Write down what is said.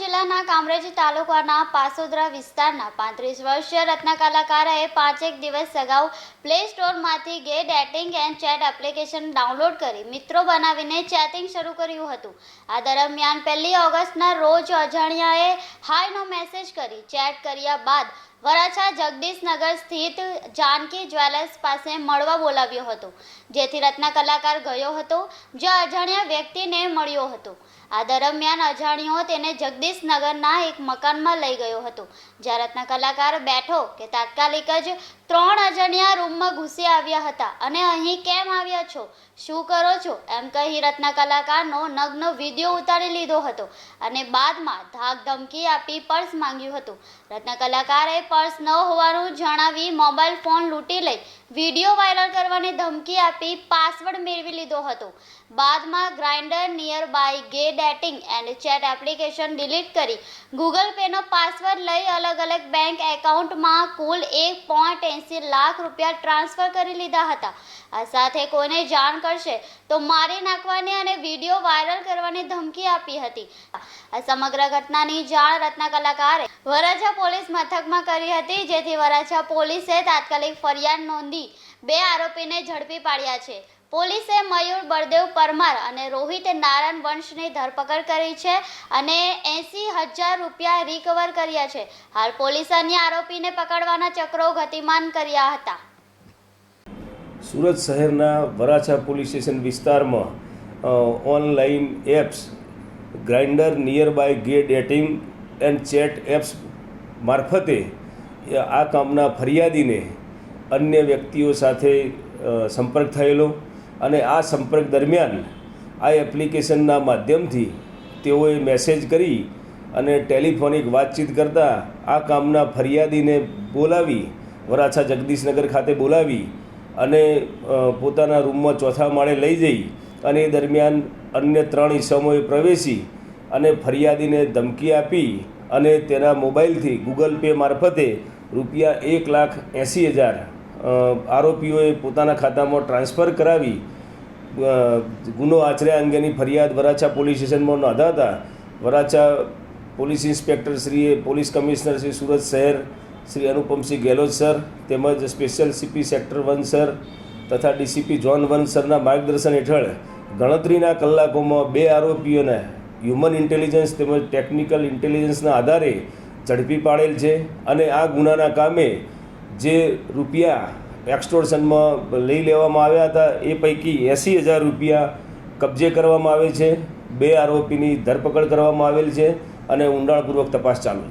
જિલ્લાના કામરેજ તાલુકાના પાસોદરા વિસ્તારના પાંત્રીસ વર્ષીય રત્ન કલાકારે પાંચેક દિવસ અગાઉ play સ્ટોરમાંથી gay dating and chat application download કરી મિત્રો બનાવીને ચેટિંગ શરૂ કર્યું હતું. આ દરમિયાન પહેલી ઓગસ્ટના રોજ અજાણ્યાએ હાયનો મેસેજ કરી ચેટ કર્યા બાદ વરાછા જગદીશનગર સ્થિત જાનકી જ્વેલર્સ પાસે મળવા બોલાવ્યો હતો. જેથી રત્ન કલાકાર ગયો હતો, જે અજાણ્યા વ્યક્તિને મળ્યો હતો. આ દરમિયાન અજાણ્યો તેને જગદીશનગરના એક મકાનમાં લઈ ગયો હતો. જ્યાં રત્ન કલાકાર બેઠો કે તાત્કાલિક જ ત્રણ અજાણ્યા રૂમમાં ઘૂસી આવ્યા હતા. અને અહીં કેમ આવ્યા છો? શું કરો છો? એમ કહી રત્ન કલાકારનો નગ્ન વીડિયો ઉતારી લીધો હતો અને બાદમાં ધાક ધમકી આપી પર્સ માંગ્યું હતું. રત્ન કલાકારે પર્સ ન હોવાનું જણાવી મોબાઈલ ફોન લૂંટી લઈ વીડિયો વાયરલ કરવાની ધમકી આપી પાસવર્ડ મેળવી લીધો હતો. બાદમાં Grindr nearby gay dating and chat application delete કરી ગૂગલ પેનો પાસવર્ડ લઈ અલગ અલગ બેંક એકાઉન્ટમાં કુલ એક પોઈન્ટ એંસી લાખ રૂપિયા ટ્રાન્સફર કરી લીધા હતા. આ સાથે કોઈને જાણ કરશે તો મારી નાખવાની અને વીડિયો વાયરલ કરવાની ધમકી આપી હતી. આ સમગ્ર ઘટનાની જાણ રત્ના કલાકારે વરાછા પોલીસ મથકમાં કરી હતી, જેથી વરાછા પોલીસે તાત્કાલિક ફરિયાદ નોંધી બે આરોપીને ઝડપી પાડ્યા છે. પોલીસે મયુર બળદેવ પરમાર અને રોહિત નારાયણ વંશની ધરપકડ કરી છે અને એંસી હજાર રૂપિયા રિકવર કર્યા છે. હાલ પોલીસ અન્ય આરોપીને પકડવાના ચક્રો ગતિમાન કર્યા હતા. સુરત શહેરના વરાછા પોલીસ સ્ટેશન વિસ્તારમાં online apps Grindr nearby gay dating and chat apps મારફતે આ કામના ફરિયાદીને અન્ય વ્યક્તિઓ સાથે સંપર્ક થયેલો અને આ સંપર્ક દરમિયાન આ એપ્લિકેશનના માધ્યમથી તેઓએ મેસેજ કરી અને ટેલિફોનિક વાતચીત કરતાં આ કામના ફરિયાદીને બોલાવી, વરાછા જગદીશનગર ખાતે બોલાવી અને પોતાના રૂમમાં ચોથા માળે લઈ જઈ અને એ દરમિયાન અન્ય ત્રણ ઈસમોએ પ્રવેશી અને ફરિયાદીને ધમકી આપી અને તેના મોબાઈલથી ગૂગલ પે મારફતે રૂપિયા એક લાખ એંસી હજાર આરોપીઓએ પોતાના ખાતામાં ટ્રાન્સફર કરાવી ગુનો આચર્યા અંગેની ફરિયાદ વરાછા પોલીસ સ્ટેશનમાં નોંધાતા વરાછા પોલીસ ઇન્સ્પેક્ટર શ્રીએ પોલીસ કમિશનર શ્રી સુરત શહેર શ્રી અનુપમસિંહ ગેહલોત સર તેમજ special CP sector one sir તથા ડીસીપી જોન વન સરના માર્ગદર્શન હેઠળ ગણતરીના કલાકોમાં બે આરોપીઓને હ્યુમન ઇન્ટેલિજન્સ તેમજ ટેકનિકલ ઇન્ટેલિજન્સના આધારે ઝડપી પાડેલ છે અને આ ગુનાના કામે જે રૂપિયા એક્સટોર્શનમાં લઈ લેવામાં આવ્યા હતા, એ પૈકી એંસી હજાર રૂપિયા કબજે કરવામાં આવે છે. બે આરોપીની ધરપકડ કરવામાં આવેલ છે અને ઊંડાણપૂર્વક તપાસ ચાલુ છે.